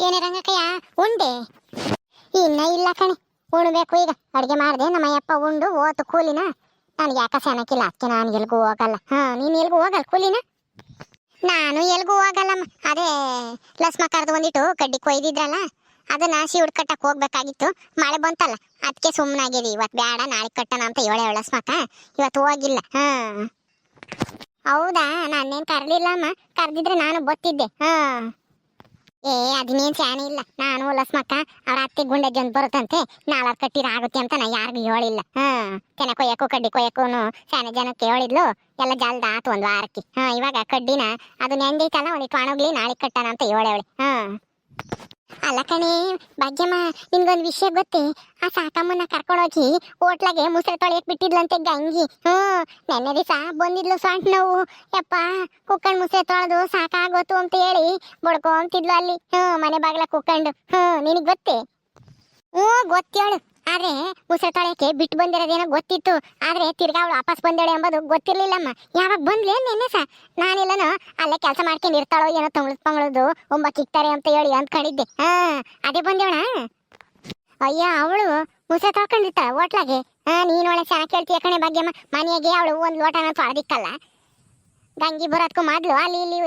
ಏನೇ ರಂಗಕ್ಕಯ್ಯ ಉಂಡೆ. ಇನ್ನ ಇಲ್ಲ ಕಣೆ. ಉಣ್ಬೇಕು ಈಗ. ಅಡ್ಗೆ ಮಾಡಿದೆ ನಮ್ಮ ಯಪ್ಪ ಉಂಡು, ಓತು ಕೂಲಿನ. ನನಗೆ ಯಾಕ ಸೆನಕಿಲ್ಲ ಅದಕ್ಕೆ ನಾನು ಎಲ್ಗೂ ಹೋಗಲ್ಲ. ಹಾ, ನೀನು ಎಲ್ಗೂ ಹೋಗಲ್ಲ ಕೂಲಿನ? ನಾನು ಎಲ್ಗೂ ಹೋಗಲ್ಲಮ್ಮ. ಅದೇ, ಲಸ್ಮ ಕರೆದು ಒಂದಿಟ್ಟು ಕಡ್ಡಿ ಕೊಯ್ದಿದ್ರಲ್ಲ, ಅದನ್ನ ಶಿವ್ಡ್ ಕಟ್ಟಕ್ಕೆ ಹೋಗ್ಬೇಕಾಗಿತ್ತು. ಮಳೆ ಬಂತಲ್ಲ ಅದಕ್ಕೆ ಸುಮ್ಮನಾಗಿದೆ ಇವತ್ತು ಬೇಡ ನಾಳೆ ಕಟ್ಟಣ ಅಂತ ಹೇಳ ಲಸ್ಮಕ್ಕ. ಇವತ್ತು ಹೋಗಿಲ್ಲ. ಹಾ. ಹೌದಾ? ನಾನೇನು ಕರ್ಲಿಲ್ಲಮ್ಮ. ಕರೆದಿದ್ರೆ ನಾನು ಗೊತ್ತಿದ್ದೆ ಹಾ. ಏ, ಅದಿನೇನ್ ಚಾನೆ ಇಲ್ಲ. ನಾನು ಲಸ್ಮಕ್ಕ ಅವ್ರ ಅತ್ತೆ ಗುಂಡೆ ಜನ್ ಬರುತ್ತಂತೆ ನಾಳೆ ಕಟ್ಟಿರ ಆಗುತ್ತೆ ಅಂತ ನಾ ಯಾರಿಗೂ ಹೇಳಿಲ್ಲ. ಹ್ಮ್ ಕೆನೆ ಕೊಯ್ಯಕ್ಕೂ, ಕಡ್ಡಿ ಕೊಯ್ಯಕ್ಕೂನು ಸ್ಯಾನೆ ಜನಕ್ಕೆ ಹೇಳಿದ್ಲು. ಎಲ್ಲ ಜಲ್ದ ಆತು ಒಂದ್ ವಾರಕ್ಕೆ. ಹಾ, ಇವಾಗ ಕಡ್ಡಿನ ಅದು ನೆಂದೈತಲ್ಲ ಒಂದಿಟ್ಟು ಒಣಗ್ಲಿ ನಾಳೆ ಕಟ್ಟಣ ಅಂತ ಹೇಳೇವಳಿ. ಹಾ. ಅಲ್ಲ ಕಣೆ, ಭಾಗ್ಯಮ್ಮ, ನಿನ್ಗೊಂದು ವಿಷಯ ಗೊತ್ತೇ? ಆ ಸಾಕಮ್ಮನ ಕರ್ಕೊಂಡೋಗಿ ಹೋಟ್ಲಾಗೆ ಮುಸ್ರೆ ತೊಳೆಯಕ್ ಬಿಟ್ಟಿದ್ಲಂತೆ ಗಂಗಿ. ಹ್ಮ್ ನೆನ್ನೆ ದಿವಸ ಬಂದಿದ್ಲು ಸೊಂಟ ನೋವು. ಯಪ್ಪ ಕುಕ್ಕಂಡ್ ಮುಸ್ರೆ ತೊಳೆದು ಸಾಕಾಗೋತು ಅಂತ ಹೇಳಿ ಬಡ್ಕೊಂತಿದ್ಲು ಅಲ್ಲಿ. ಹ್ಮ್ ಮನೆ ಬಾಗ್ಲ ಕುಕ್ಕಂಡು. ಹ್ಞೂ, ನಿನಗೆ ಗೊತ್ತೇ? ಹ್ಞೂ, ಗೊತ್ತೇಳು. ಆದ್ರೆ ಮುಸ್ರೆ ತೊಳೆಯಕ್ಕೆ ಬಿಟ್ಟು ಬಂದಿರೋದೇನೋ ಗೊತ್ತಿತ್ತು. ಆದ್ರೆ ತಿರ್ಗಾ ಅವಳು ವಾಪಸ್ ಬಂದೇಳೆ ಎಂಬುದು ಗೊತ್ತಿರ್ಲಿಲ್ಲಮ್ಮ. ಯಾವಾಗ ಬಂದ್ಲೇ ನಿನ್ನೆ ಸ? ನಾನೆಲ್ಲನೋ? ಅಲ್ಲೇ ಕೆಲಸ ಮಾಡ್ಕೊಂಡು ಇರ್ತಾಳೋ ಏನೋ ತಂಗ್ಳದ್ ಒಮ್ಮ ಒಂಬಕ್ಕಿಕ್ತಾರೆ ಅಂತ ಹೇಳಿ ಅಂದ್ಕೊಂಡಿದ್ದೆ. ಹಾ ಅದೇ ಬಂದೇವಣ ಅಯ್ಯ ಅವಳು ಮುಸೆ ತೊಳ್ಕೊಂಡಿರ್ತಾಳ ಹೋಟ್ಲಾಗೆ. ಹಾ ನೀನ್ ಚೆನ್ನಾಗಿ ಕೇಳ್ತೀಯ ಕಣೆ ಭಾಗ್ಯಮ್ಮ. ಮನೆಯಾಗೆ ಅವಳು ಒಂದ್ ಲೋಟನ ತೊಳೆದಿಕ್ಕಲ್ಲ ಗಂಗಿ ಬರೋದ್ಕು ಮೊದ್ಲು ಅಲ್ಲಿ ಇಲ್ಲಿ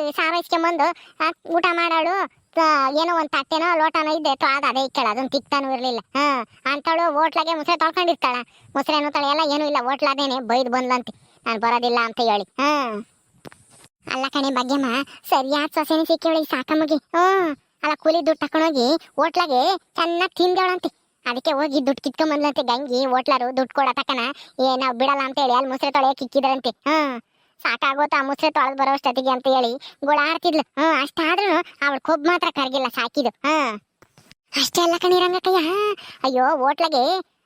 ಆ, ಊಟ ಮಾಡಾಳು. ಏನೋ ಒಂದ್ ತಟ್ಟೆನೋ ಲೋಟನೋ ಇದ್ದೆ ತೊಳೆದ ಅದೇ ಇಕ್ಕಳ, ಅದೊಂದು ತಿಕ್ತಾನು ಇರ್ಲಿಲ್ಲ. ಹಾ ಅಂತಳು ಹೋಟ್ಲಾಗೆ ಮುಸ್ರೆ ತೊಳ್ಕೊಂಡಿರ್ತಾಳ. ಮುಸ್ರೆನು ಎಲ್ಲ ಏನೂ ಇಲ್ಲ, ಹೋಟ್ಲಾದೇನೆ ಬೈದ್ ಬಂದ್ಲಂತೆ. ನಾನು ಬರೋದಿಲ್ಲ ಅಂತ ಹೇಳಿ. ಹಾ. ಅಲ್ಲ ಕಣೆ ಭಾಗ್ಯಮ್ಮ, ಸರಿಯಾದ ಸೊಸೆನೆ ಸಿಕ್ಕೇಳಿ ಸಾಕಮ್ಮಗೆ. ಹ್ಮ್ ಅಲ್ಲ ಕೂಲಿ ದುಡ್ಡು ತಕೊಂಡೋಗಿ ಹೋಟ್ಲಾಗೆ ಚೆನ್ನಾಗಿ ತಿಂದೇಳಂತೆ ಅದಕ್ಕೆ ಹೋಗಿ ದುಡ್ಡು ಕಿತ್ಕೊಂಬಂದ್ಲಂತೆ ಗಂಗಿ, ಹೋಟ್ಲಾರು ದುಡ್ಡು ಕೊಡ ತಕನ. ಏ, ನಾವ್ ಬಿಡಲ್ಲ ಅಂತ ಹೇಳಿ, ಅಲ್ಲಿ ಮೊಸರೆ ತೊಳೆಯಕ್ಕೆ ಇಕ್ಕಿದ್ರಂತೆ. ಹ್ಮ್ ಸಾಕಾಗೋತ ಮುಸ್ರೆ ತೊಳೆದು ಬರೋ ಅಷ್ಟೊತ್ತಿಗೆ ಅಂತ ಹೇಳಿ ಗೋಳಾಡ್ತಿದ್ಲು. ಹ್ಮ್, ಅಷ್ಟಾದ್ರೂ ಅವಳ ಕೊಬ್ಬು ಮಾತ್ರ ಕರಗಿಲ್ಲ ಸಾಕಿದು ಹ್ಮ್. ಅಷ್ಟೇ ಅಲ್ಲ ಕಣಿ ರಂಗಕ್ಕಯ್ಯ ಅಯ್ಯೋ ಓಟ್ಲಗೆ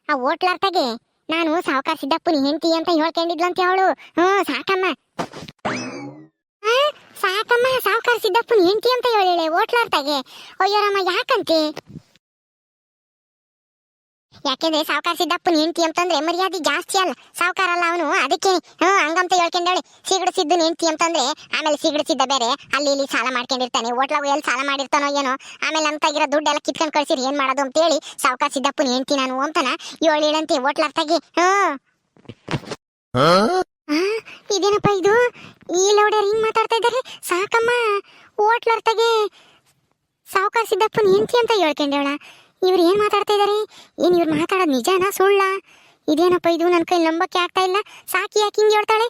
ಆ ಓಟ್ಲಾರ್ತಾಗೆ ನಾನು ಸಾವುಕಾರ ಸಿದ್ದಪ್ಪನ ಹೆಂಡತಿ ಅಂತ ಹೇಳ್ಕೊಂಡಿದ್ಲಂತೆ ಅವಳು. ಹ್ಮ್, ಸಾಕಮ್ಮ. ಸಾಕಮ್ಮ, ಸಾವುಕಾರ ಸಿದ್ದಪ್ಪನ ಹೆಂಡತಿ ಅಂತ ಹೇಳಿ ಹೋಟ್ಲಾರ್ತಾಗೆ. ಅಯ್ಯೋ ರಮ್ಮ ಯಾಕಂತೆ? ಯಾಕೆಂದ್ರೆ ಸಾವುಕಾರ ಸಿದ್ದಪ್ಪನ ಹೆಂಡತಿ ಅಂತಂದ್ರೆ ಮರ್ಯಾದೆ ಜಾಸ್ತಿ ಅಲ್ಲ. ಸಾವುಕಾರ ಅಲ್ಲ ಅವನು ಅದಕ್ಕೆ ಹ್ಮ್ ಹಂಗಂತ ಹೇಳ್ಕೊಂಡೇಳಿ ಸಿಗಡ ಸಿದ್ದನ ಹೆಂಡತಿ ಅಂತಂದ್ರೆ ಆಮೇಲೆ ಸಿಗಡ ಸಿದ್ದ ಬೇರೆ. ಅಲ್ಲಿ ಇಲ್ಲಿ ಸಾಲ ಮಾಡ್ಕೊಂಡಿರ್ತಾನೆ. ಹೋಟ್ಲಾಗ ಎಲ್ಲಿ ಸಾಲ ಮಾಡಿರ್ತಾನೋ ಏನೋ. ಆಮೇಲೆ ನಮ್ಮ ತಗಿರೋ ದುಡ್ಡೆಲ್ಲ ಕಿತ್ಕೊಂಡ್ ಕಳ್ಸಿರಿ ಏನ್ ಮಾಡೋದು ಅಂತ ಹೇಳಿ ಸಾವುಕಾರ ಸಿದ್ದಪ್ಪನ ಹೆಂಡತಿ ನಾನು ಅಂತಾನ ಏಳು ಹೋಟ್ಲ ಹ್ಮ್. ಆ, ಇದೇನಪ್ಪ ಇದು? ಈ ಲೌಡರ್ ಹಿಂಗ್ ಮಾತಾಡ್ತಾ ಇದ್ದಾರೆ? ಸಾಕಮ್ಮ. ಹೋಟ್ಲರ್ತಾಗೆ ಸಾವುಕಾರ ಸಿದ್ದಪ್ಪನ ಹೆಂಡತಿ ಅಂತ ಹೇಳ್ಕೊಂಡೇವಳ ಇವ್ರು ಏನ್ ಮಾತಾಡ್ತಾ ಇದ್ದಾರೆ ಏನು ಇವ್ರು ಮಾತಾಡೋದು ನಿಜನಾ ಸುಳ್ಳ? ಇದೇನಪ್ಪ ಇದು? ನನ್ನ ಕೈ ನಂಬಕ್ಕೆ ಆಗ್ತಾ ಇಲ್ಲ. ಸಾಕಿ ಯಾಕೆ ಹಿಂಗೆ ಹೇಳ್ತಾಳೆ?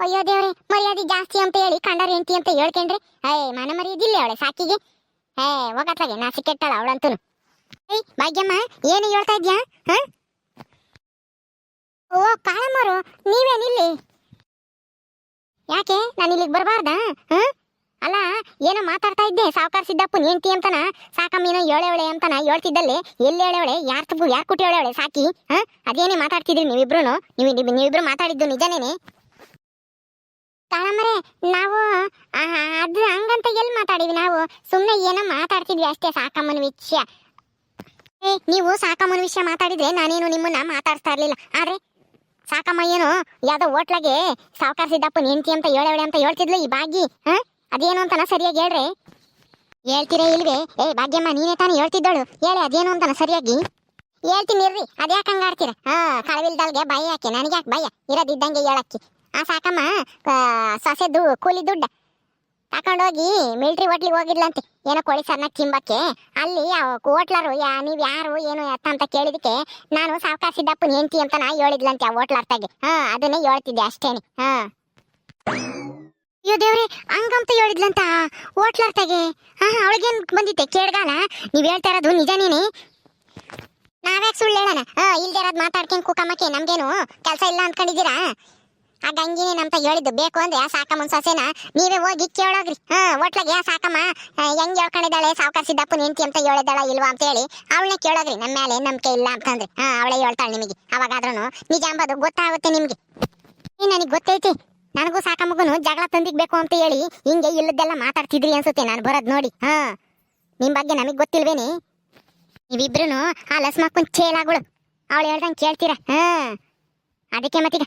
ಅಯ್ಯೋ ದೇವ್ರೆ, ಮರ್ಯಾದೆ ಜಾಸ್ತಿ ಅಂತ ಹೇಳಿ ಕಂಡರ ಎಂತಿ ಅಂತ ಹೇಳ್ಕೊಂಡ್ರೆ? ಏ ಮನ ಮರ್ಯಾದಿಲ್ಲ ಅವಳೆ ಸಾಕಿಗೆ? ಏ ಹೋಗತ್ಲಾಗೆ ನಾ ಸಿಕ್ಕೆಟ್ಟಾಳ ಅವಳಂತೂ ಏಯ್, ಭಾಗ್ಯಮ್ಮ, ಏನು ಹೇಳ್ತಾ ಇದ್ಯಾ? ಹಾ? ಓ ಕಾಳಮ್ಮರು ನೀವೇನಿಲ್ಲಿ? ಯಾಕೆ, ನಾನು ಇಲ್ಲಿಗೆ ಬರಬಾರ್ದಾ? ಹ? ಅಲ್ಲ, ಏನೋ ಮಾತಾಡ್ತಾ ಇದ್ದೆ, ಸಾವುಕಾರ ಸಿದ್ದಪ್ಪನ ಹೆಂಡತಿ ಅಂತನ, ಸಾಕಮ್ಮನ ಏಳೆವಳೆ ಅಂತನ ಹೇಳ್ತಿದ್ದಲ್ಲಿ, ಎಲ್ಲಿ ಹೇಳವಳೆ ಯಾರ್ ತಪ್ಪು, ಯಾರ್ ಕುಟಿ ಏಳೆವಳೆ ಸಾಕಿ, ಹ? ಅದೇನೇ ಮಾತಾಡ್ತಿದ್ರಿ ನೀವಿಬ್ರು ನೀವು, ನೀವು- ನೀವಿಬ್ರು ಮಾತಾಡಿದ್ದು ನಿಜನೇನೆ? ಕಾಳಮ್ಮರೇ ನಾವು ಅದು ಹಂಗಂತ ಎಲ್ಲಿ ಮಾತಾಡಿದ್ವಿ ನಾವು? ಸುಮ್ಮನೆ ಏನೋ ಮಾತಾಡ್ತಿದ್ವಿ ಅಷ್ಟೇ ಸಾಕಮ್ಮನ ವಿಷಯ. ಏ, ನೀವು ಸಾಕಮ್ಮನ ವಿಷಯ ಮಾತಾಡಿದ್ರೆ ನಾನೇನು ನಿಮ್ಮನ್ನ ಮಾತಾಡ್ತಾ ಇರ್ಲಿಲ್ಲ. ಆದ್ರೆ, ಸಾಕಮ್ಮ ಏನು ಯಾವುದೋ ಹೋಟ್ಲಾಗೆ ಸಾವುಕಾರ ಸಿದ್ದಪ್ಪ ಹೆಂಡತಿ ಅಂತ ಏಳವಳೆ ಅಂತ ಹೇಳ್ತಿದ್ಲು ಈ ಬಾಗಿ, ಹ? ಅದೇನು ಅಂತನ ಸರಿಯಾಗಿ ಹೇಳ್ರಿ? ಹೇಳ್ತೀರಾ ಇಲ್ವೇ? ಏ ಭಾಗ್ಯಮ್ಮ ನೀನೇ ತಾನೇ ಹೇಳ್ತಿದ್ದಳು. ಹೇಳಿ ಅದೇನು ಅಂತನ ಸರಿಯಾಗಿ? ಹೇಳ್ತೀನಿ ಇರ್ರಿ ಅದ್ಯಾಕೆ ಹಂಗಾಡ್ತೀರ ಹಾ ಕಳವಿಲ್ದಲ್ಗೆ ಭಯ ಯಾಕೆ ನನಗೆ ಯಾಕೆ ಭಯ? ಇರೋದಿದ್ದಂಗೆ ಹೇಳಕ್ಕಿ. ಆ ಸಾಕಮ್ಮ ಆ, ಸೊಸೆ ದು ಕೂಲಿ ದುಡ್ಡ. ತಗೊಂಡೋಗಿ ಮಿಲ್ಟ್ರಿ ಹೋಟ್ಲಿಗೆ ಹೋಗಿದ್ಲಂತೆ ಏನೋ ಕೋಳಿ ಸರ್ನ ತಿಂಬಕ್ಕೆ. ಅಲ್ಲಿ ಹೋಟ್ಲರು ಯಾ ನೀವು ಯಾರು ಏನು ಎತ್ತ ಅಂತ ಕೇಳಿದಕ್ಕೆ ನಾನು ಸಾವುಕಾರ ಸಿದ್ದಪ್ಪನ ಹೆಂಡತಿ ಅಂತ ನಾ ಹೇಳಿದ್ಲಂತೆ ಆ ಹೋಟ್ಲಾರ್ತಾಗೆ. ಹಾ ಅದನ್ನೇ ಹೇಳ್ತಿದ್ದೆ ಅಷ್ಟೇನೆ. ಹಾ. ಅಯ್ಯೋ ದೇವ್ರಿ, ಹಂಗಂತ ಹೇಳಿದ್ಲಂತ ಹೋಟ್ಲಾರ್ತಾಗೆ ಹಾ ಅವಳಿಗೇನ್ ಬಂದಿತ್ತೆ? ಕೇಳ್ಗಾಲ? ನೀವ್ ಹೇಳ್ತಾ ಇರೋದು ನಿಜನೇನೆ? ನಾವ್ಯಾಕೆ ಸುಳ್ಳು ಹೇಳೋಣ? ಹಾ ಇಲ್ದೇ ಇರೋದು ಮಾತಾಡ್ಕೊಂಡು ಕುಕಮ್ಮಕ್ಕೆ? ನಮ್ಗೇನು ಕೆಲಸ ಇಲ್ಲ ಅನ್ಕೊಂಡಿದ್ದೀರಾ? ಆ ಗಂಗಿನೇ ನಮ್ತ ಹೇಳಿದ್ದು. ಬೇಕು ಅಂದ್ರೆ ಆ ಸಾಕಮ್ಮನ ಸೊಸೆನ ನೀವೇ ಹೋಗಿ ಕೇಳೋಗ್ರಿ. ಹಾ ಹೋಟ್ಲಾಗ ಯಾ ಸಾಕಮ್ಮ ಹೆಂಗ್ ಹೇಳ್ಕೊಂಡಿದ್ದಾಳೆ? ಸಾವುಕಾರ ಸಿದ್ದಪ್ಪನ ಹೆಂಡತಿ ಅಂತ ಹೇಳಿದಾಳ ಇಲ್ವಾ ಅಂತ ಹೇಳಿ ಅವಳನ್ನ ಕೇಳೋಗ್ರಿ. ನಮ್ಮ ಮೇಲೆ ನಂಬಿಕೆ ಇಲ್ಲ ಅಂತಂದ್ರೆ. ಹಾ ಅವಳೇ ಹೇಳ್ತಾಳೆ ನಿಮಗೆ. ಅವಾಗಾದ್ರೂ ನಿಜ ಅಂಬೋದು. ಗೊತ್ತಾಗುತ್ತೆ ನಿಮ್ಗೆ. ನನಗೆ ಗೊತ್ತೈತಿ? ನನಗೂ ಸಾಕಮ್ಮಗನು ಜಗಳ ತಂದಿಗ್ಬೇಕು ಅಂತ ಹೇಳಿ ಹಿಂಗೆ ಇಲ್ಲದೆಲ್ಲ ಮಾತಾಡ್ತಿದ್ರಿ ಅನ್ಸುತ್ತೆ ನಾನು ಬರೋದ್ ನೋಡಿ. ಹಾ. ನಿಮ್ ಬಗ್ಗೆ ನಮಗ್ ಗೊತ್ತಿಲ್ವೇನಿ? ನೀವಿಬ್ರು ಆ ಲಸ್ಮಕ್ಕನ್ ಚೇಲಾಗಳು ಅವಳು ಹೇಳ್ದಂಗೆ ಕೇಳ್ತೀರಾ? ಹಾ. ಅದಕ್ಕೆ ಮತ್ತೀಗ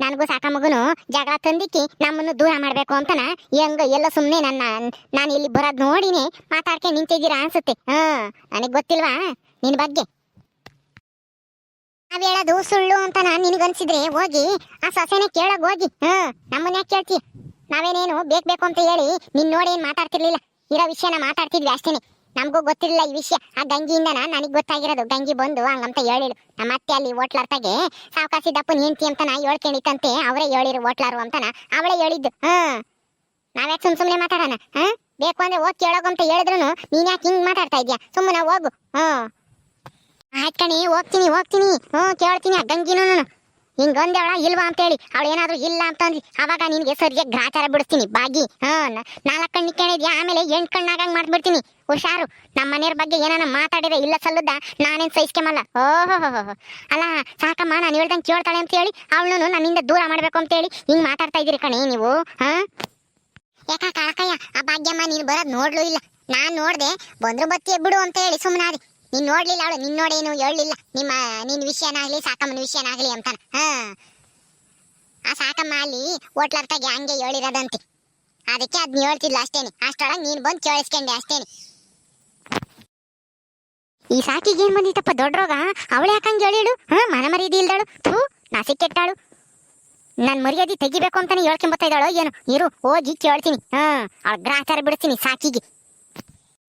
ನನಗೂ ಸಾಕಮ್ಮಗುನು ಜಗಳ ತಂದಿಕ್ಕಿ ನಮ್ಮನ್ನು ದೂರ ಮಾಡಬೇಕು ಅಂತನ ಹೆಂಗ ಎಲ್ಲ ಸುಮ್ಮನೆ ನನ್ನ ನಾನು ಇಲ್ಲಿ ಬರೋದ್ ನೋಡಿನೇ ಮಾತಾಡ್ಕೆ ನಿಂತಿದ್ದೀರಾ ಅನ್ಸುತ್ತೆ. ಹಾ. ನನಗೆ ಗೊತ್ತಿಲ್ವಾ ನಿನ್ ಬಗ್ಗೆ? ನಾವ್ ಹೇಳೋದು ಸುಳ್ಳು ಅಂತ ನಾನು ನಿನಗನ್ಸಿದ್ರೆ ಹೋಗಿ, ಆ ಸೊಸೆನೆ ಕೇಳೋಗ್ ಹೋಗಿ. ಹಾ ನಮ್ಮನ್ನ ಯಾಕೆ ಕೇಳ್ತೀಯ ನಾವೇನೇನು ಬೇಕ್ ಬೇಕು ಅಂತ ಹೇಳಿ ನಿನ್ ನೋಡಿ ಏನ್ ಮಾತಾಡ್ತಿರ್ಲಿಲ್ಲ. ಇರೋ ವಿಷಯನ ಮಾತಾಡ್ತಿದ್ವಿ ಅಷ್ಟೇನೆ. ನಮಗೂ ಗೊತ್ತಿರಲಿಲ್ಲ ಈ ವಿಷಯ. ಆ ಗಂಗಿಯಿಂದನ ನನಗೆ ಗೊತ್ತಾಗಿರೋದು. ಗಂಗಿ ಬಂದು ಹಂಗಂತ ಹೇಳಿಳು. ನಮ್ಮ ಅತ್ತೆ ಅಲ್ಲಿ ಹೋಟ್ಲಾರ್ತಾಗೆ, ಸಾವಕಾಸಿದ್ದಪ್ಪನ ಹೆಂಡತಿ ಅಂತ ನಾ ಹೇಳ್ಕೊಂಡಿತ್ತಂತೆ, ಅವರೇ ಹೇಳಿರು ಹೋಟ್ಲಾರು ಅಂತನ ಅವಳೇ ಹೇಳಿದ್ದು. ಹಾ ನಾವ್ಯಾಕೆ ಸುಮ್ ಸುಮ್ಮನೆ ಮಾತಾಡೋಣ? ಹಾ ಬೇಕು ಅಂದ್ರೆ ಹೋಗಿ ಕೇಳೋಗು ಅಂತ ಹೇಳಿದ್ರು ನೀನ್ ಯಾಕೆ ಹಿಂಗ್ ಮಾತಾಡ್ತಾ ಇದ್ಯಾ? ಸುಮ್ಮನೆ ಹೋಗು. ಹಾ ಆಯ್ತ್ ಕಣಿ, ಹೋಗ್ತೀನಿ ಹೋಗ್ತೀನಿ. ಹ್ಞೂ, ಕೇಳ್ತೀನಿ ಆ ಗಂಗಿನೂ. ಹಿಂಗೊಂದೇವಳ ಇಲ್ವಾ ಅಂತೇಳಿ. ಅವಳು ಏನಾದರೂ ಇಲ್ಲ ಅಂತಂದ್ಲಿ ಅವಾಗ ನಿನಗೆ ಸರಿಯಾಗಿ ಗ್ರಾಚಾರ ಬಿಡಿಸ್ತೀನಿ, ಬಾಗಿ. ಹಾಂ ನಾಲ್ಕು ಕಣ್ಣು ಕೇಳಿದ್ಯಾ ಆಮೇಲೆ ಎಂಟು ಕಣ್ಣಾಗಂಗೆ ಮಾಡ್ಬಿಡ್ತೀನಿ. ಹುಷಾರು. ನಮ್ಮ ಮನೆಯವ್ರ ಬಗ್ಗೆ ಏನಾನ ಮಾತಾಡಿದ್ರೆ ಇಲ್ಲ ಸಲ್ಲುದ ನಾನೇನು ಸಹಿಸ್ಕೆಮಲ್ಲ ಓಹೋ ಅಲ್ಲ, ಸಾಕಮ್ಮ, ನಾನು ಹೇಳ್ದಂಗೆ ಕೇಳ್ತಾಳೆ ಅಂತ ಹೇಳಿ ಅವಳನ್ನು ನನ್ನಿಂದ ದೂರ ಮಾಡಬೇಕು ಅಂತ ಹೇಳಿ ಹಿಂಗ್ ಮಾತಾಡ್ತಾ ಇದ್ದೀರಿ ಕಣೆ ನೀವು, ಹಾ? ಯಾಕ ಕಾಳಕಯ್ಯ? ಆ ಭಾಗ್ಯಮ್ಮ ನೀನು ಬರೋದು ನೋಡ್ಲೂ ಇಲ್ಲ. ನಾನು ನೋಡಿದೆ ಬಂದ್ರು ಬತ್ತಿ ಬಿಡು ಅಂತ ಹೇಳಿ ಸುಮ್ಮನಾದಿ ನೀನ್ ನೋಡ್ಲಿಲ್ಲ ಅವಳು, ನಿನ್ ನೋಡೇನು ಹೇಳಲಿಲ್ಲ. ನಿಮ್ಮ, ನಿನ್ ವಿಷಯನಾಗ್ಲಿ, ಸಾಕಮ್ಮನ ವಿಷಯನಾಗ್ಲಿ ಅಂತಾನ. ಹಾ. ಆ ಸಾಕಮ್ಮ ಅಲ್ಲಿ ಹೋಟ್ಲರ್ತಾಗೆ ಹಂಗೆ ಹೇಳಿರೋದಂತೆ. ಅದಕ್ಕೆ ಅದ್ನ ಹೇಳ್ತಿಲ್ಲ ಅಷ್ಟೇನೆ. ಅಷ್ಟೊಳಗೆ ನೀನ್ ಬಂದು ಕೇಳಿಸ್ಕೊಂಡೆ ಅಷ್ಟೇನೆ. ಈ ಸಾಕಿಗೆ ಏನ್ ಬಂದಿತ್ತಪ್ಪ, ದೊಡ್ಡ ರೋಗ? ಅವಳು ಯಾಕಂಗೆ ಹೇಳಿಳು? ಹಾ ಮನ ಮರ್ಯಾದೆ ಇಲ್ದಾಳು. ಥೂ ನಾಸಿ ಕೆಟ್ಟಾಳು. ನನ್ ಮರ್ಯಾದಿ ತೆಗಿಬೇಕು ಅಂತಾನೆ ಹೇಳ್ಕೊಂಬತ್ತಾ ಇದ್ದಾಳೋ ಏನು. ಇರು, ಹೋಗಿ ಕೇಳ್ತೀನಿ. ಹಾ, ಅವಳ ಗ್ರಾಚಾರ ಬಿಡ್ತೀನಿ ಸಾಕಿಗೆ.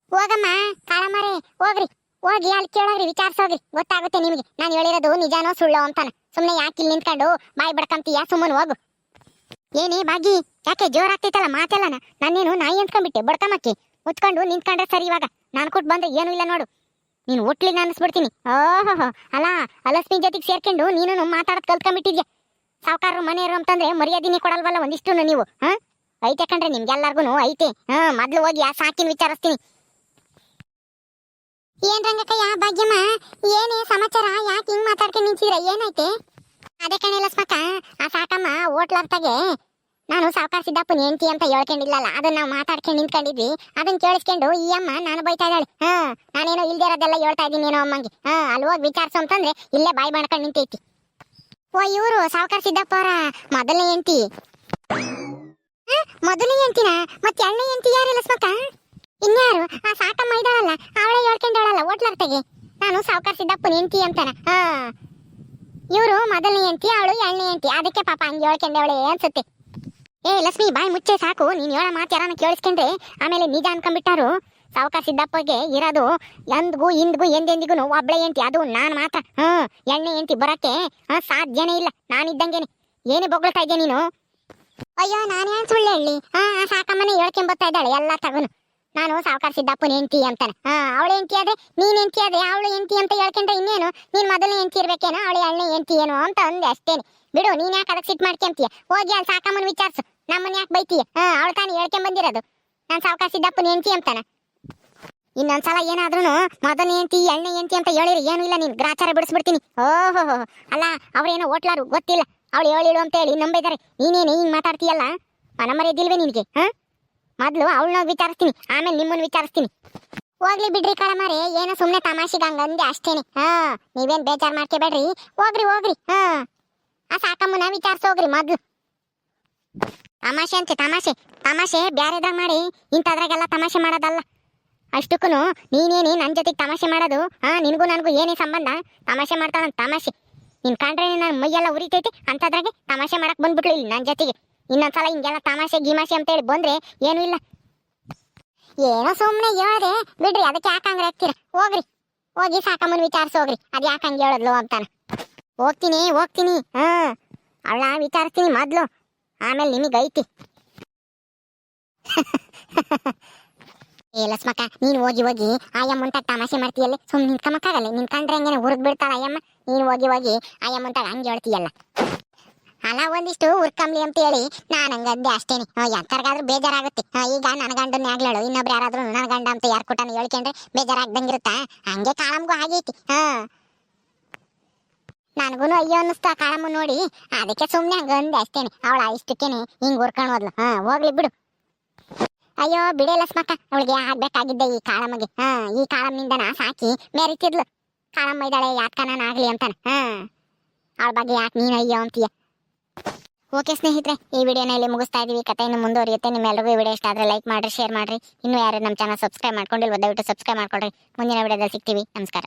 ಹೋಗಮ್ಮ ಕಾಳಮ್ಮರೇ ಹೋಗ್ರಿ. ಹೋಗಿ ಅಲ್ಲಿ ಕೇಳೋಗ್ರಿ ವಿಚಾರಿಸೋಗ್ರಿ ಗೊತ್ತಾಗುತ್ತೆ ನಿಮಗೆ. ನಾನು ಹೇಳಿರೋದು ನಿಜಾನೋ ಸುಳ್ಳೋ ಅಂತಾನ. ಸುಮ್ಮನೆ ಯಾಕೆ ಇಲ್ಲಿ ನಿಂತ್ಕೊಂಡು ಬಾಯಿ ಬಡ್ಕಂತೀಯ? ಸುಮ್ಮನೆ ಹೋಗು. ಏನೇ ಬಾಗಿ? ಯಾಕೆ ಜೋರಾಗ್ತೈತಲ್ಲ ಮಾತೆಲ್ಲನ? ನಾನೇನು ನಾಯಿ ಅಂದ್ಕೊಂಡ್ಬಿಟ್ಟೆ ಬಡ್ಕಮಕ್ಕಿ ಮುಚ್ಕೊಂಡು ನಿಂತ್ಕೊಂಡ್ರೆ ಸರಿ ಇವಾಗ. ನಾನು ಕೊಟ್ಟು ಬಂದ್ರೆ ಏನೂ ಇಲ್ಲ ನೋಡು. ನೀನು ಒಟ್ಲಿಗೆ ಅನಿಸ್ಬಿಡ್ತೀನಿ ಓಹೋ ಅಲ್ಲ, ಅಲಸ್ಮಿನ್ ಜೊತೆಗೆ ಸೇರ್ಕೊಂಡು ನೀನು ಮಾತಾಡೋದು ಕಲ್ತ್ಕೊಂಡ್ಬಿಟ್ಟಿದ್ಯಾ? ಸಾವುಕಾರರು, ಮನೆಯವರು ಅಂತಂದ್ರೆ ಮರ್ಯಾದಿನೇ ಕೊಡಲ್ವಲ್ಲ ಒಂದಿಷ್ಟು ನೀವು, ಹಾ? ಐತೆ ಕಂಡ್ರೆ ನಿಮ್ಗೆಲ್ಲರಿಗೂ ಐತೆ. ಹಾ, ಮೊದಲು ಹೋಗಿ ಆ ಸಾಕಿನ ವಿಚಾರಿಸ್ತೀನಿ. ಏನ್ ರಂಗಕ್ಕಯ್ಯ ಭಾಗ್ಯಮ್ಮ, ಏನೇ ಸಮಾಚಾರ, ಯಾಕೆ ಹಿಂಗ್ ಮಾತಾಡ್ಕೊಂಡು ನಿಂತಿದ್ರ? ಏನೈತೆ ಅದೇ ಕಣೆ ಲಸ್ಮಕ್ಕ ಆ ಸಾಕಮ್ಮ ಹೋಟ್ಲರ್ತಾಗೆ ನಾನು ಸಾವುಕಾರ ಸಿದ್ದಪ್ಪನ ಹೆಂಡತಿ ಅಂತ ಹೇಳ್ಕೊಂಡಿಲ್ಲಲ್ಲ ಅದನ್ನ ನಾವು ಮಾತಾಡ್ಕೊಂಡು ನಿಂತ್ಕೊಂಡಿದ್ವಿ. ಅದನ್ನ ಕೇಳಿಸ್ಕೊಂಡು ಈ ಅಮ್ಮ ನಾನು ಬೈತಾ ಇದ್ದಾಳೆ. ಹಾ, ನಾನೇನೋ ಇಲ್ದೇ ಇರೋದೆಲ್ಲ ಹೇಳ್ತಾ ಇದ್ದೀನಿ ಏನೋ ಅಮ್ಮಂಗೆ. ಹಾ, ಅಲ್ಲಿ ಹೋಗಿ ವಿಚಾರಿಸು ಅಂತಂದ್ರೆ ಇಲ್ಲೇ ಬಾಯಿ ಮಾಡ್ಕೊಂಡು ನಿಂತೈತಿ. ಓ, ಇವರು ಸಾವುಕಾರ ಸಿದ್ದಪ್ಪ ಅವರ ಮೊದಲನೇ ಹೆಂಡತಿ. ಮೊದಲನೇ ಹೆಂಡತಿನ? ಮತ್ತೆ ಎರಡನೇ ಹೆಂಡತಿ ಯಾರು ಲಸ್ಮಕ್ಕ ಇನ್ಯಾರು? ಆ ಸಾಕಮ್ಮ ಇದ್ದಾಳಲ್ಲ, ಅವಳೇ ಹೇಳ್ಕೊಂಡವಳಲ್ಲ ಹೋಟ್ಲರ್ತೆಗೆ ನಾನು ಸಾವುಕಾರ ಸಿದ್ದಪ್ಪನ ಹೆಂಡತಿ ಅಂತಾನ. ಹಾ. ಇವರು ಮೊದಲನೇ ಹೆಂಡತಿ, ಅವಳು ಎರಡನೇ ಹೆಂಡತಿ. ಅದಕ್ಕೆ ಪಾಪ ಹಂಗೆ ಹೇಳ್ಕೊಂಡವಳೆ ಅನ್ಸುತ್ತೆ. ಏ, ಲಕ್ಷ್ಮಿ, ಬಾಯಿ ಮುಚ್ಚೆ ಸಾಕು. ನೀನ್ ಹೇಳೋ ಮಾತು ಯಾರನ್ನ ಕೇಳಿಸ್ಕೊಂಡ್ರೆ, ಆಮೇಲೆ ನಿಜ ಅನ್ಕೊಂಡ್ಬಿಟ್ಟಾರು. ಸಾವುಕಾರ ಸಿದ್ದಪ್ಪಗೆ ಇರೋದು ಎಂದಿಗೂ ಇಂದಿಗೂ ಎಂದೆಂದಿಗೂ ಒಬ್ಳೆ ಎಂತಿ ಅದು ನಾನು ಮಾತ್ರ. ಹ್ಞೂ ಎಣ್ಣೆ ಎಂತಿ ಬರಕ್ಕೆ, ಹಾಂ, ಸಾಧ್ಯನೇ ಇಲ್ಲ. ನಾನಿದ್ದಂಗೆನೆ ಏನೇ ಬೊಗಳ್ತಾ ಇದ್ದೆ ನೀನು? ಅಯ್ಯೋ ನಾನೇನು ಸುಳ್ಳು ಹೇಳಿ ಹಾಂ, ಆ ಸಾಕಮ್ಮನೆ ಹೇಳ್ಕೊಂಬತ್ತಾ ಇದ್ದಾಳೆ, ಎಲ್ಲ ತಗನು. ನಾನು ಸಾವುಕಾರ ಸಿದ್ದಪ್ಪನ ಹೆಂಡತಿ ಅಂತಾನೆ. ಹಾ, ಅವಳ ಹೆಂಡತಿ ಆದ್ರೆ ನೀನ್ ಹೆಂಡತಿ ಆದ್ರೆ ಅವಳು ಹೆಂಡತಿ ಅಂತ ಹೇಳ್ಕೊಂಡ್ರೆ ಇನ್ನೇನು? ನೀನ್ ಮೊದಲನೇ ಹೆಂಡತಿ ಇರ್ಬೇಕೇನೋ? ಅವಳು ಎರಡನೇ ಹೆಂಡತಿ ಏನು ಅಂತ ಅಂದೆ ಅಷ್ಟೇನೆ. ಬಿಡು, ನೀನ್ ಯಾಕೆ ಅದಕ್ಕೆ ಸಿಟ್ ಮಾಡ್ಕೊಂತೀಯ? ಹೋಗಿ ಅಲ್ಲಿ ಸಾಕಮ್ಮನ ವಿಚಾರಿಸು. ನಮ್ಮನ್ನ ಯಾಕೆ ಬೈತೀಯ? ಹಾ, ಅವಳು ತಾನು ಹೇಳ್ಕೊಂಡ್ ಬಂದಿರೋದು. ನಾನು ಸಾವುಕಾರ ಸಿದ್ದಪ್ಪನ ಹೆಂಡತಿ ಅಂತಾನೆ. ಇನ್ನೊಂದ್ಸಲ ಏನಾದ್ರೂ ಮೊದಲನೇ ಹೆಂಡತಿ, ಎರಡನೇ ಹೆಂಡತಿ ಅಂತ ಹೇಳಿರಿ ಏನು ಇಲ್ಲ ನೀನ್. ಗ್ರಾಚಾರ ಬಿಡಿಸ್ಬಿಡ್ತೀನಿ. ಓಹೋ ಅಲ್ಲ, ಅವ್ರೇನೋ ಹೋಟ್ಲಾರು ಗೊತ್ತಿಲ್ಲ. ಅವಳು ಹೇಳಿಳು ಅಂತ ಹೇಳಿ ನಂಬಿದ್ದಾರೆ ನೀನೇನು ಹಿಂಗ್ ಮಾತಾಡ್ತೀಯಲ್ಲ? ದಿಲ್ವೇ ನಿನಗೆ, ಹಾ? ಮೊದ್ಲು ಅವಳನ್ನ ವಿಚಾರಿಸ್ತೀನಿ, ಆಮೇಲೆ ನಿಮ್ಮನ್ನ ವಿಚಾರಿಸ್ತೀನಿ. ಹೋಗ್ಲಿ ಬಿಡ್ರಿ ಕಳಮಾರೆ, ಏನೋ ಸುಮ್ನೆ ತಮಾಷೆಗೆ ಹಂಗ ಅಂದೆ ಅಷ್ಟೇನೆ. ಹಾ, ನೀವೇನ್ ಬೇಜಾರ್ ಮಾಡ್ಕೋಬೇಡ್ರಿ. ಹೋಗ್ರಿ ಹೋಗ್ರಿ. ಹಾ, ಆ ಸಾಕಮ್ಮನ ವಿಚಾರಿಸೋಗ್ರಿ ಮೊದ್ಲು. ತಮಾಷೆ ಅಂತೆ, ತಮಾಷೆ. ತಮಾಷೆ ಬ್ಯಾರೆದಾಗ ಮಾಡಿ, ಇಂಥದ್ರಾಗೆಲ್ಲ ತಮಾಷೆ ಮಾಡೋದಲ್ಲ. ಅಷ್ಟಕ್ಕೂ ನೀನೇನಿ ನನ್ನ ಜೊತೆಗೆ ತಮಾಷೆ ಮಾಡೋದು, ಹಾ, ನಿನಗೂ ನನಗೂ ಏನೇ ಸಂಬಂಧ? ತಮಾಷೆ ಮಾಡ್ತಾಳಂತ ತಮಾಷೆ. ನಿನ್ ಕಂಡ್ರೆ ನನ್ನ ಮೈಯೆಲ್ಲ ಉರಿತೈತೆ, ಅಂಥದ್ರಾಗೆ ತಮಾಷೆ ಮಾಡಕ್ ಬಂದ್ಬಿಟ್ಲು ಇಲ್ಲಿ ನನ್ನ ಜೊತೆಗೆ. ಇನ್ನೊಂದ್ಸಲ ಹಿಂಗೆಲ್ಲ ತಮಾಷೆ ಗಿಮಾಷೆ ಅಂತೇಳಿ ಬಂದ್ರೆ ಏನು ಇಲ್ಲ. ಏನೋ ಸುಮ್ಮನೆ ಹೇಳ್ದೆ. ಬಿಡ್ರಿ, ಅದಕ್ಕೆ ಯಾಕೆ ಹಂಗ್ರೆ ಹಾಕ್ತೀರ? ಹೋಗ್ರಿ. ಹೋಗಿ ಸಾಕಮ್ಮನ ವಿಚಾರಿಸಿ ಹೋಗ್ರಿ. ಅದು ಯಾಕೆ ಹಂಗೆ ಹೇಳಿದ್ಲು ಅಂತಾನ. ಹೋಗ್ತೀನಿ ಹೋಗ್ತೀನಿ. ಹಾ. ಅವಳ ವಿಚಾರಿಸ್ತೀನಿ ಮೊದ್ಲು. ಆಮೇಲೆ ನಿಮಗೆ ಐತಿ. ಏ ಲಸ್ಮಕ್ಕ, ನೀನು ಹೋಗಿ ಹೋಗಿ ಆಯಮ್ಮಂತ ತಮಾಷೆ ಮಾಡ್ತೀಯಲ್ಲ? ಸುಮ್ಮನೆ ನಿನ್ ಕಂಡ್ರೆ ಹಂಗೇನೆ ಹುರಿದ್ ಬಿಡ್ತಾಳ ಅಯ್ಯಮ್ಮ ನೀನು ಹೋಗಿ ಹೋಗಿ ಆಯಮ್ಮಂತ ಹಂಗೆ ಹೇಳ್ತೀಯಲ್ಲ. ಅಲ್ಲ, ಒಂದಿಷ್ಟು ಉರ್ಕಂಬ್ಲಿ ಅಂತ ಹೇಳಿ. ನಾನು ಹಂಗದ್ದೆ ಅಷ್ಟೇನೆ. ಎಂತರ್ಗಾದ್ರೂ ಬೇಜಾರಾಗುತ್ತೆ. ಈಗ ನನ್ನ ಗಂಡನ ಆಗ್ಲಾಳು, ಇನ್ನೊಬ್ರು ಯಾರಾದ್ರೂ ನನ್ನ ಗಂಡ ಅಂತ ಯಾರು ಕೊಟ್ಟನ ಹೇಳ್ಕೊಂಡ್ರೆ ಬೇಜಾರಾಗ್ದಂಗಿರುತ್ತಾ ಹಂಗೆ ಕಾಳಮ್ಗೂ ಆಗೈತಿ. ಹಾ ನನಗೂ ಅಯ್ಯೋ ಅನ್ನಿಸ್ತಾ ಕಾಳಮ್ಮ ನೋಡಿ. ಅದಕ್ಕೆ ಸುಮ್ಮನೆ ಹಂಗೆ ಅಂದೆ ಅಷ್ಟೇನೆ. ಅವಳ ಇಷ್ಟಕ್ಕೇನೆ ಹಿಂಗ್ ಉರ್ಕೊಂಡು ಹೋದ್ಲು. ಹಾ ಹೋಗ್ಲಿ ಬಿಡು. ಅಯ್ಯೋ, ಬಿಡೆ ಲಸ್ಮಕ್ಕ ಅವಳಿಗೆ ಆಗ್ಬೇಕಾಗಿದ್ದೆ ಈ ಕಾಳಮ್ಮಗೆ ಹಾ ಈ ಕಾಳಮ್ಮಿಂದನ ಸಾಕಿ ಮೆರಿತಿದ್ಲು. ಕಾಳಮ್ಮ ಇದ್ದಾಳೆ, ಯಾಕ ನಾನು ಆಗ್ಲಿ ಅಂತಾನೆ. ಹಾ ಅವಳ ಬಗ್ಗೆ ಯಾಕೆ ನೀನು ಅಯ್ಯೋ ಅಂತೀಯ? ಓಕೆ ಸ್ನೇಹಿತರೆ, ಈ ವಿಡಿಯೋನ ಇಲ್ಲಿ ಮುಗಿಸ್ತಾ ಇದೀವಿ. ಕಥೆ ಇನ್ನು ಮುಂದುವರಿಯುತ್ತೆ. ನಿಮ್ಮೆಲ್ಲರಿಗೂ ವಿಡಿಯೋ ಇಷ್ಟ ಆದರೆ ಲೈಕ್ ಮಾಡಿರಿ, ಶೇರ್ ಮಾಡಿರಿ. ಇನ್ನೂ ಯಾರು ನಮ್ಮ ಚಾನಲ್ ಸಬ್ಸ್ಕ್ರೈಬ್ ಮಾಡ್ಕೊಂಡಿಲ್ಲ, ದಯವಿಟ್ಟು ಸಬ್ಸ್ಕ್ರೈಬ್ ಮಾಡ್ಕೊಳ್ರಿ ಮುಂದಿನ ವಿಡಿಯೋದಲ್ಲಿ ಸಿಗ್ತೀವಿ. ನಮಸ್ಕಾರ.